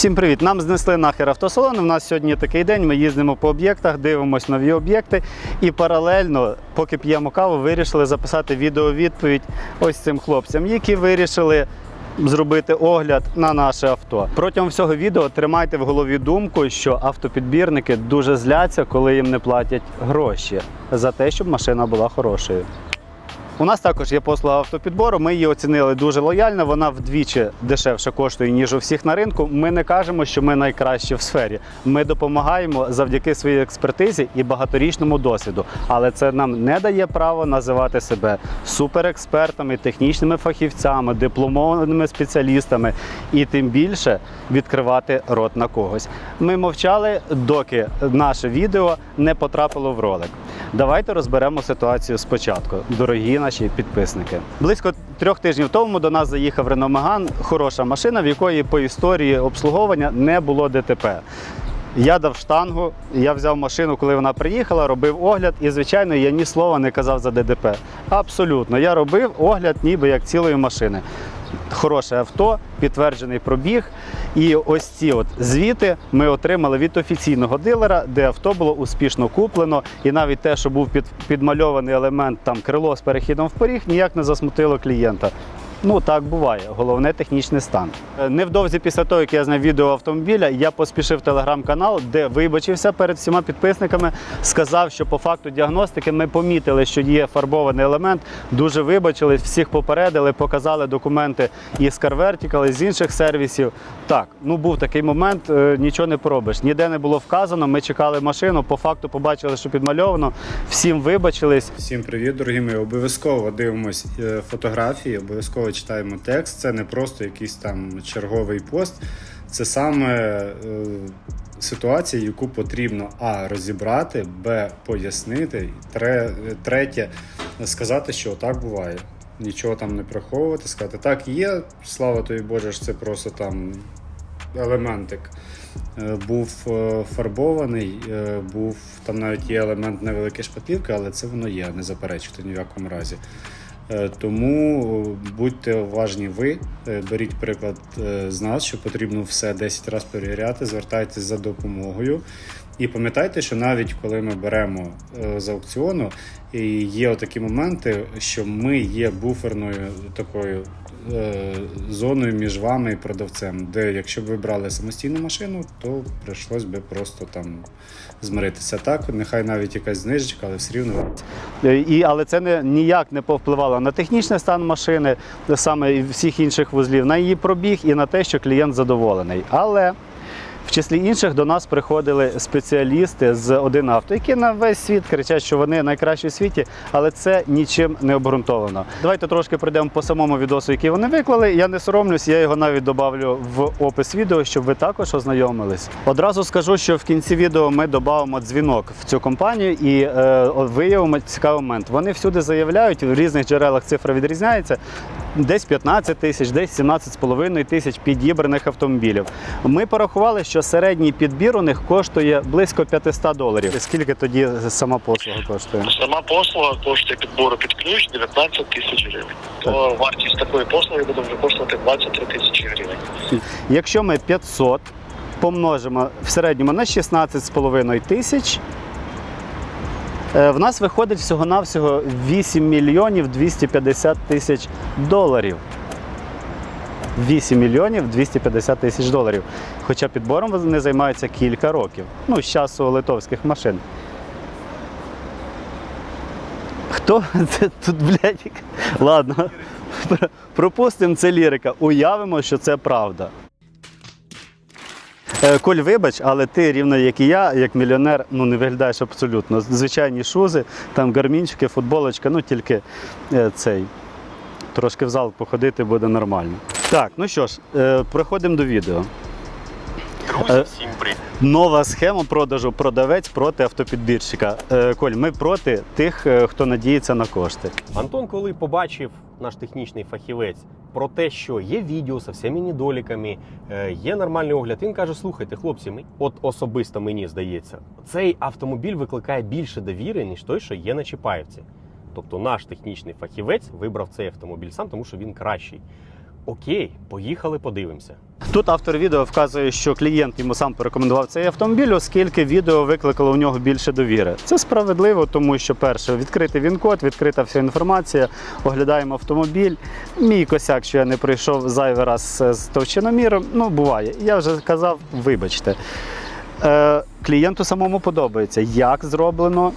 Всім привіт! Нам знесли нахер автосалон. У нас сьогодні такий день. Ми їздимо по об'єктах, дивимося нові об'єкти. І паралельно, поки п'ємо каву, вирішили записати відеовідповідь ось цим хлопцям, які вирішили. Зробити огляд на наше авто протягом всього відео тримайте в голові думку, що автопідбірники дуже зляться, коли їм не платять гроші за те, щоб машина була хорошою. У нас також є послуга автопідбору. Ми її оцінили дуже лояльно. Вона вдвічі дешевше коштує ніж у всіх на ринку. Ми не кажемо, що ми найкращі в сфері. Ми допомагаємо завдяки своїй експертизі і багаторічному досвіду. Але це нам не дає право називати себе суперекспертами, технічними фахівцями, дипломованими спеціалістами і тим більше відкривати рот на когось. Ми мовчали, доки наше відео не потрапило в ролик. Давайте розберемо ситуацію спочатку, дорогі наші підписники. Близько трьох тижнів тому до нас заїхав Renault Megane, хороша машина, в якої по історії обслуговування не було ДТП. Я дав штангу, я взяв машину, коли вона приїхала, робив огляд, і, звичайно, я ні слова не казав за ДТП. Абсолютно, я робив огляд, ніби як цілої машини. Хороше авто, підтверджений пробіг. І ось ці от звіти ми отримали від офіційного дилера, де авто було успішно куплено. І навіть те, що був під, підмальований елемент там крило з перехідом в поріг, ніяк не засмутило клієнта. Ну так буває. Головне технічний стан. Е, Невдовзі після того, як я зняв відео автомобіля, я поспішив телеграм-канал, де вибачився перед всіма підписниками. Сказав, що по факту діагностики ми помітили, що є фарбований елемент. Дуже вибачились, всіх попередили, показали документи із Car Vertical, і з інших сервісів. Так, ну був такий момент, е, нічого не поробиш. Ніде не було вказано. Ми чекали машину. По факту побачили, що підмальовано. Всім вибачились. Всім привіт, дорогі мої. Обов'язково дивимось е, фотографії, обов'язково читаємо текст. Це не просто якийсь там черговий пост. Це саме е, ситуація, яку потрібно а розібрати, б пояснити, і тре- третє сказати, що так буває. Нічого там не приховувати, сказати, так є, слава тобі Боже, це просто там елементик. Е, Був е, фарбований, е, був там навіть є елемент невеликої шпатлівки, але це воно є, не заперечити ні в якому разі. Тому будьте уважні ви, беріть приклад з нас, що потрібно все 10 разів перевіряти, звертайтеся за допомогою. І пам'ятайте, що навіть коли ми беремо е, з аукціону, є такі моменти, що ми є буферною такою е, зоною між вами і продавцем, де якщо б ви брали самостійну машину, то прийшлось би просто там змиритися. Так, нехай навіть якась знижечка, але все рівно Е, І, але це не, ніяк не повпливало на технічний стан машини, саме і всіх інших вузлів, на її пробіг і на те, що клієнт задоволений. Але в числі інших до нас приходили спеціалісти з один авто, які на весь світ кричать, що вони найкращі в світі, але це нічим не обґрунтовано. Давайте трошки пройдемо по самому відосу, який вони виклали. Я не соромлюсь, я його навіть додавлю в опис відео, щоб ви також ознайомились. Одразу скажу, що в кінці відео ми додамо дзвінок в цю компанію і е, виявимо цікавий момент. Вони всюди заявляють, в різних джерелах цифра відрізняється. Десь 15 тисяч, десь 17,5 тисяч підібраних автомобілів. Ми порахували, що середній підбір у них коштує близько 500 доларів. Скільки тоді сама послуга коштує? Сама послуга коштує підбору під ключ 19 тисяч гривень. То вартість такої послуги буде вже коштувати 23 тисячі гривень. Якщо ми 500 помножимо в середньому на 16,5 тисяч, в нас виходить всього-навсього 8 мільйонів 250 тисяч доларів. 8 мільйонів 250 тисяч доларів. Хоча підбором вони займаються кілька років. Ну, з часу литовських машин. Хто це тут, блядь? Ладно, пропустимо це лірика. Уявимо, що це правда. Е, Коль, вибач, але ти рівно як і я, як мільйонер, ну не виглядаєш абсолютно. Звичайні шузи, там гармінчики, футболочка, ну тільки е, цей. Трошки в зал походити буде нормально. Так, ну що ж, е, приходимо до відео. Е, Друзі, всім привіт. Нова схема продажу продавець проти автопідбірщика. Е, Коль, ми проти тих, е, хто надіється на кошти. Антон, коли побачив наш технічний фахівець про те, що є відео з всіми недоліками, е, є нормальний огляд, він каже: слухайте, хлопці, ми от особисто мені здається, цей автомобіль викликає більше довіри, ніж той, що є на Чапаївці. Тобто наш технічний фахівець вибрав цей автомобіль сам, тому що він кращий. Окей, поїхали, подивимося. Тут автор відео вказує, що клієнт йому сам порекомендував цей автомобіль, оскільки відео викликало у нього більше довіри. Це справедливо, тому що перше, відкритий він код, відкрита вся інформація. Оглядаємо автомобіль. Мій косяк, що я не пройшов зайвий раз з товщиноміром. Ну, буває. Я вже казав, вибачте. Е, клієнту самому подобається, як зроблено,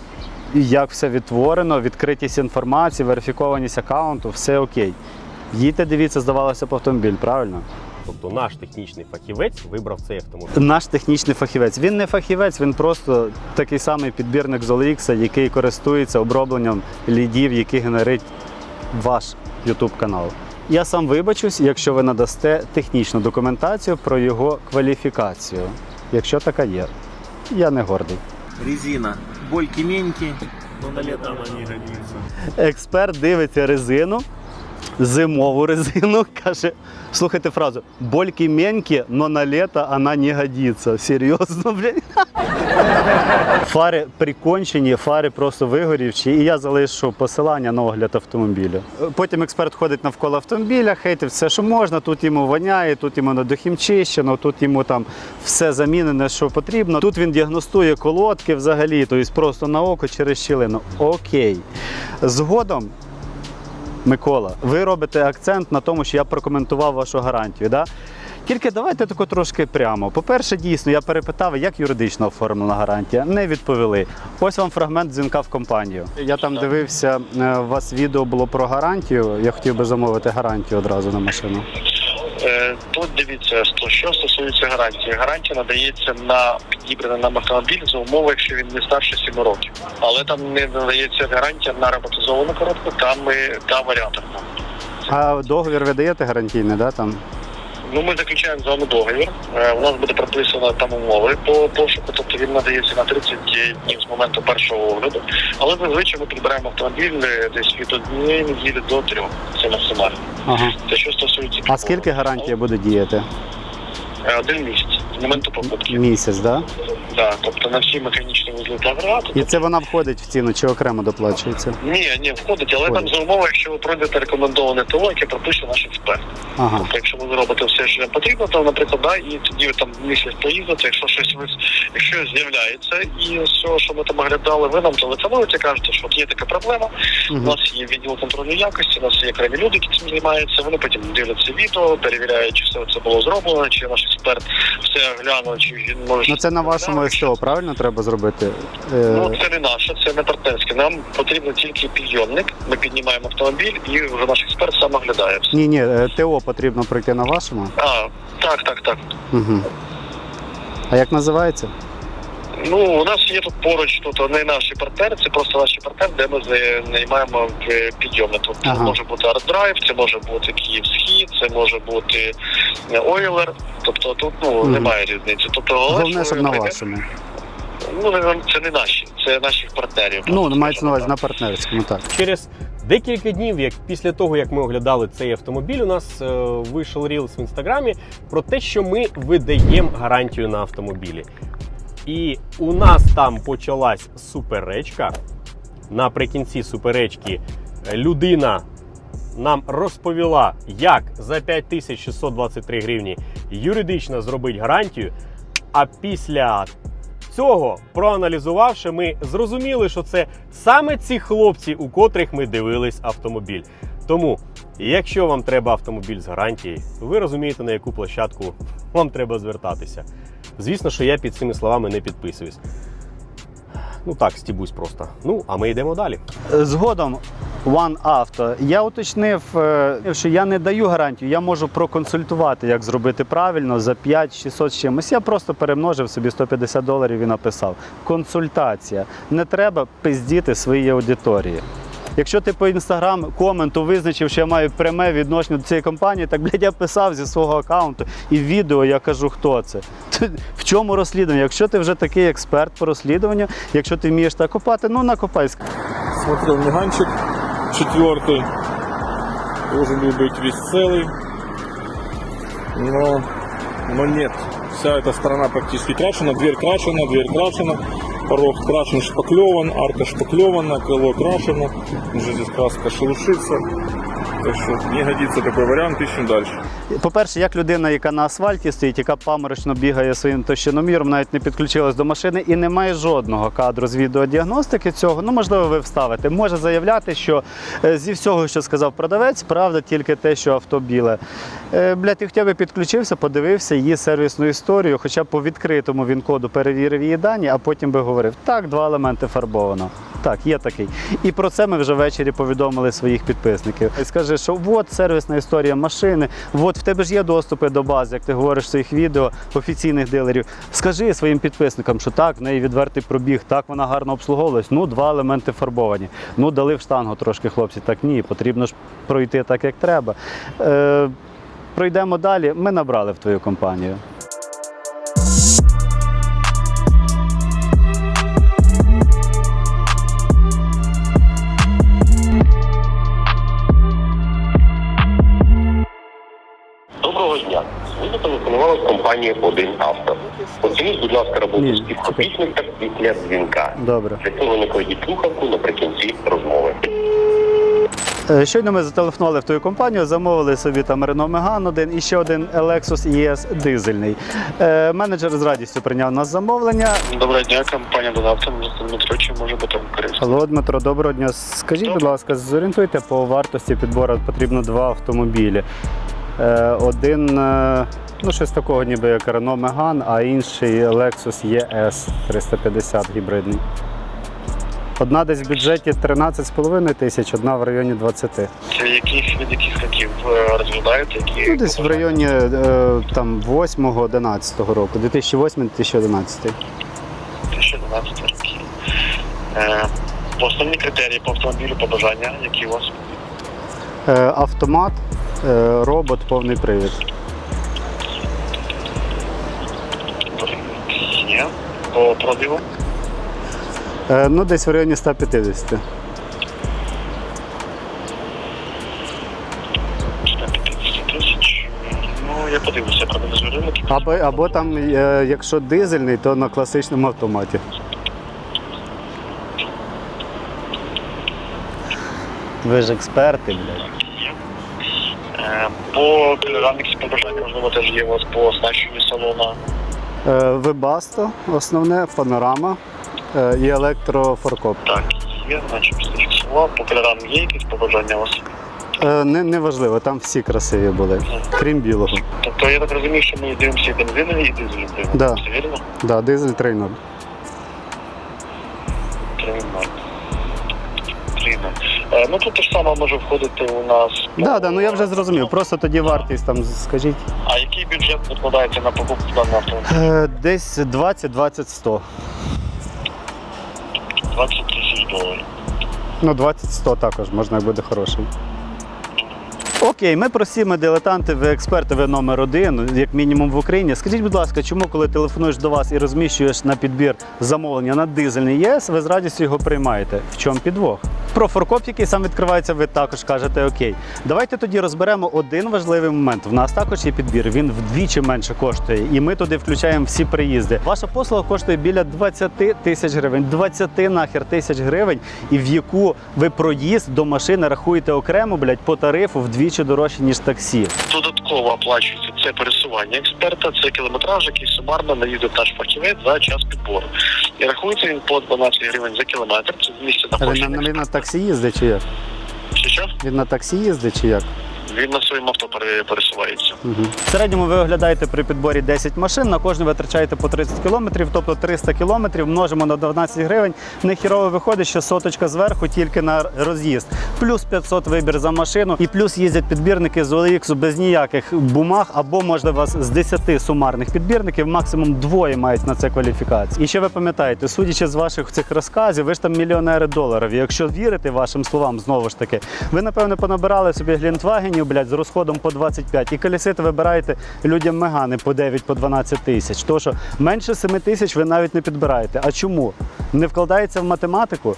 як все відтворено, відкритість інформації, верифікованість аккаунту, все окей. Їдьте, дивіться, здавалося б автомобіль, правильно? Тобто наш технічний фахівець вибрав цей автомобіль. Наш технічний фахівець. Він не фахівець, він просто такий самий підбірник з OLX, який користується обробленням лідів, які генерить ваш YouTube канал. Я сам вибачусь, якщо ви надасте технічну документацію про його кваліфікацію, якщо така є. Я не гордий. резина. Больки-меньки, на лето она. Експерт дивиться резину, зимову резину, каже: слухайте фразу: больки менькі, но на лето вона не годиться. Серйозно, блядь. Фари прикончені, фари просто вигорівші, і я залишу посилання на огляд автомобіля. Потім експерт ходить навколо автомобіля, хейтить все, що можна. Тут йому воняє, тут йому недохімчищено, тут йому там все замінене, що потрібно. Тут він діагностує колодки взагалі, тобто просто на око через щілину. Окей. Згодом Микола, ви робите акцент на тому, що я прокоментував вашу гарантію. Да? Тільки давайте тако трошки прямо. По-перше, дійсно, я перепитав, як юридично оформлена гарантія. Не відповіли. Ось вам фрагмент дзвінка в компанію. Я там дивився, е, у вас відео було про гарантію. Я хотів би замовити гарантію одразу на машину. Е, Тут дивіться, що- що стосується гарантії. Гарантія надається на підібраний нам автомобіль за умови, якщо він не старше 7 років. Але там не надається гарантія на роботизовану коробку там і та варіатор. А договір ви даєте гарантійний, да, там? Ну, ми заключаємо з вами договір. Е, У нас буде прописано там умови по пошуку, тобто він надається на 30 днів з моменту першого огляду. Але зазвичай ми підбираємо автомобіль е, десь від однієї неділі до трьох. Це максимально. Ага. Це що стосується А скільки гарантія буде діяти? Е, Один місяць моменту покупки. Місяць, да? Да, тобто на всі механічні вузли та агрегати. І це вона входить в ціну чи окремо доплачується? Ні, ні, входить, але Входить. там за умови, якщо ви пройдете рекомендоване ТО, яке пропише наш експерт. Ага. Тобто, якщо ви зробите все, що потрібно, то, наприклад, да, і тоді там місяць поїздите, якщо щось ви якщо з'являється, і все, що ми там оглядали, ви нам телефонуєте, кажете, що от є така проблема. У нас є відділ контролю якості, у нас є окремі люди, які цим займаються. Вони потім дивляться відео, перевіряють, чи все це було зроблено, чи наш експерт все оглянув, чи він може. Ну це на вашому СТО, правильно треба зробити? Е, Ну, це не наше, це не партнерське. Нам потрібен тільки підйомник. Ми піднімаємо автомобіль і вже наш експерт сам оглядає все. Ні, ні, е, ТО потрібно пройти на вашому. А, так, так, так. Угу. А як називається? Ну, у нас є тут поруч, тут не наші партнери, це просто наші партнери, де ми наймаємо в підйомник. Тобто Ага. це може бути Артдрайв, це може бути Київсхід, це може бути е, Ойлер. Тобто тут ну Мгм. немає різниці. Тобто Головне, щоб на вашому. Ну, це не наші, це наших партнерів. Ну, Тобто, мається на увазі на партнерському, так. Через декілька днів, як після того, як ми оглядали цей автомобіль, у нас е, вийшов рілс в інстаграмі про те, що ми видаємо гарантію на автомобілі. І у нас там почалась суперечка. Наприкінці суперечки е, людина нам розповіла, як за 5623 гривні юридично зробити гарантію. А після цього, проаналізувавши, ми зрозуміли, що це саме ці хлопці, у котрих ми дивились автомобіль. Тому, якщо вам треба автомобіль з гарантією, ви розумієте, на яку площадку вам треба звертатися. Звісно, що я під цими словами не підписуюсь. Ну так, стібусь просто. Ну, а ми йдемо далі. Згодом One Auto. Я уточнив, е, що я не даю гарантію, я можу проконсультувати, як зробити правильно за 5-600 з чимось. Я просто перемножив собі 150 доларів і написав. Консультація. Не треба пиздіти своїй аудиторії. Якщо ти по інстаграм коменту визначив, що я маю пряме відношення до цієї компанії, так блядь, я писав зі свого аккаунту і в відео я кажу, хто це. В чому розслідування? Якщо ти вже такий експерт по розслідуванню, якщо ти вмієш так копати, ну накопай. Смотрел миганчик четвертый. Должен был быть весь целый. Но, но нет. Вся эта сторона практически крашена. Дверь крашена, дверь крашена. Порог крашен, шпаклеван, арка шпаклевана, крыло крашено. Уже здесь краска шелушится. Так что не годится такой вариант, ищем дальше. По-перше, як людина, яка на асфальті стоїть, яка паморочно бігає своїм товщиноміром, навіть не підключилась до машини і не має жодного кадру з відеодіагностики цього, ну можливо, ви вставите. Може заявляти, що е, зі всього, що сказав продавець, правда тільки те, що авто біле. Е, Блядь, ти хоча б підключився, подивився її сервісну історію, хоча б по відкритому він коду перевірив її дані, а потім би говорив: так, два елементи фарбовано. Так, є такий. І про це ми вже ввечері повідомили своїх підписників. Скажи, що от сервісна історія машини, от в тебе ж є доступи до бази, як ти говориш в своїх відео офіційних дилерів. Скажи своїм підписникам, що так, в неї відвертий пробіг, так вона гарно обслуговувалась. Ну, два елементи фарбовані. Ну, дали в штангу трошки хлопці. Так ні, потрібно ж пройти так, як треба. Е, пройдемо далі. Ми набрали в твою компанію. Доброго дня. Ви зателефонували з компанії «Один авто». Оцініть, будь ласка, роботу Ні, співробітника після дзвінка. Добре. Для цього не кладіть слухавку наприкінці розмови. Е, Щойно ми зателефонували в твою компанію, замовили собі там Renault Megane один і ще один Lexus ES дизельний. Е, менеджер з радістю прийняв нас замовлення. Доброго дня, компанія Донавто, Дмитро, чи може бути вам корисно? Алло, Дмитро, доброго дня. Скажіть, будь ласка, зорієнтуйте по вартості підбору потрібно два автомобілі. Е, один, е, ну щось такого, ніби як Renault Megane, а інший Lexus ES 350 гібридний. Одна десь в бюджеті 13,5 тисяч, одна в районі 20. Це яких від яких років е, розглядаєте? Які Ну, десь в районі там 8-11 року, 2008-2011. 2011 років. Е, основні критерії по автомобілю побажання, які у вас? Е, автомат, робот, повний привід. Є. По пробігу? Е, ну, десь в районі 150. 150 тисяч. Ну, я подивлюся, правда, з ринок. Або, або там, е, якщо дизельний, то на класичному автоматі. Ви ж експерти, блядь. По кольораміксі побажання, можливо, теж є у вас по оснащенню салона. Е, Вебасто, основне, панорама е, і електрофоркоп. Так, є, значить, слова. По кольорам є якісь побажання у вас? Е, не, неважливо, там всі красиві були, крім білого. Тобто я так розумію, що ми дивимося і бензинові, і дизельні дивимося. Да. Вірно? Да, дизель 3.0. 3.0. 3.0. Ну тут ж саме може входити у нас. Да, да, ну я вже зрозумів. Просто тоді вартість там скажіть. А який бюджет викладається на покупку даного автомобіля? Е, Десь 20-20-100. 20 тисяч доларів. Ну, 20-100 також можна буде хороший. Окей, ми прості, ми дилетанти, ви експерти, ви номер один, як мінімум в Україні. Скажіть, будь ласка, чому, коли телефонуєш до вас і розміщуєш на підбір замовлення на дизельний ЄС, ви з радістю його приймаєте? В чому підвох? Про форкоп, який сам відкривається, ви також кажете окей. Давайте тоді розберемо один важливий момент. В нас також є підбір. Він вдвічі менше коштує, і ми туди включаємо всі приїзди. Ваша послуга коштує біля 20 тисяч гривень, 20 нахер тисяч гривень, і в яку ви проїзд до машини рахуєте окремо, блядь, по тарифу вдвічі дорожче, ніж таксі. Додатково оплачується це пересування експерта, це кілометраж, який сумарно наїздить наш фахівець за час підбору. І рахується він по 12 гривень за кілометр. Це місце на, він на таксі їздить чи як? Чи що? Він на таксі їздить чи як? Він на своєму авто пере- пересувається. В середньому ви оглядаєте при підборі 10 машин, на кожну витрачаєте по 30 кілометрів, тобто 300 кілометрів множимо на 12 гривень. Нехірово виходить, що соточка зверху тільки на роз'їзд. Плюс 500 вибір за машину, і плюс їздять підбірники з OLX без ніяких бумаг, або можливо з 10 сумарних підбірників, максимум двоє мають на це кваліфікацію. І ще ви пам'ятаєте, судячи з ваших цих розказів, ви ж там мільйонери доларів. Якщо вірити вашим словам, знову ж таки, ви напевно понабирали собі глінтвагенів, блядь, з розходом по 25 і колісити вибираєте людям мегани по 9 по 12 тисяч. То що менше 7 тисяч ви навіть не підбираєте. А чому? Не вкладається в математику?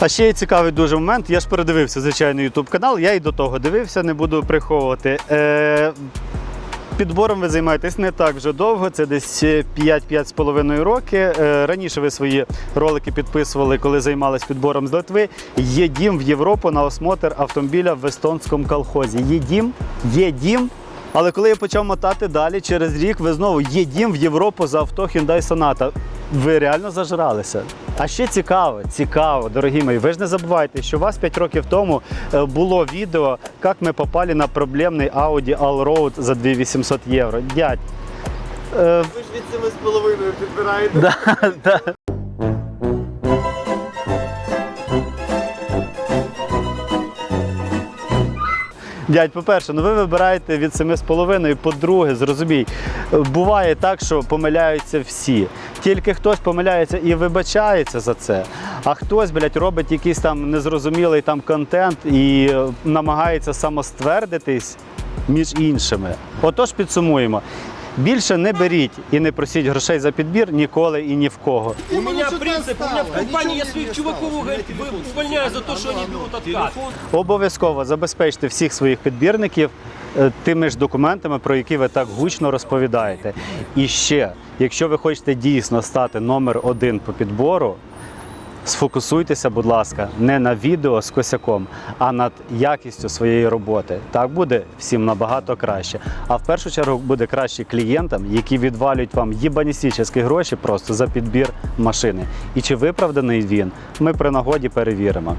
А ще є цікавий дуже момент. Я ж передивився, звичайно, YouTube канал. Я і до того дивився, не буду приховувати. Е, Підбором ви займаєтесь не так вже довго, це десь 5-5,5 роки. Е, Раніше ви свої ролики підписували, коли займались підбором з Литви. Є дім в Європу на осмотр автомобіля в естонському колхозі. Є дім, є дім. Але коли я почав мотати далі, через рік ви знову є в Європу за авто Hyundai Sonata. Ви реально зажралися. А ще цікаво, цікаво, дорогі мої. Ви ж не забувайте, що у вас 5 років тому е, було відео, як ми попали на проблемний Audi Allroad за 2800 євро. Дядь. Е, Ви ж від 7,5 підбираєте. да, да. Дядь, по-перше, ну ви вибираєте від 7,5. По-друге, зрозумій, буває так, що помиляються всі. Тільки хтось помиляється і вибачається за це, а хтось, блядь, робить якийсь там незрозумілий там контент і е, намагається самоствердитись між іншими. Отож, підсумуємо. Більше не беріть і не просіть грошей за підбір ніколи і ні в кого. У меня принцип, у меня в компании я своих чуваков угол- увольняю за то, что они берут откат. Обов'язково забезпечте всіх своїх підбірників е, тими ж документами, про які ви так гучно розповідаєте. І ще, якщо ви хочете дійсно стати номер один по підбору, сфокусуйтеся, будь ласка, не на відео з косяком, а над якістю своєї роботи. Так буде всім набагато краще. А в першу чергу буде краще клієнтам, які відвалюють вам єбаністічні гроші просто за підбір машини. І чи виправданий він, ми при нагоді перевіримо.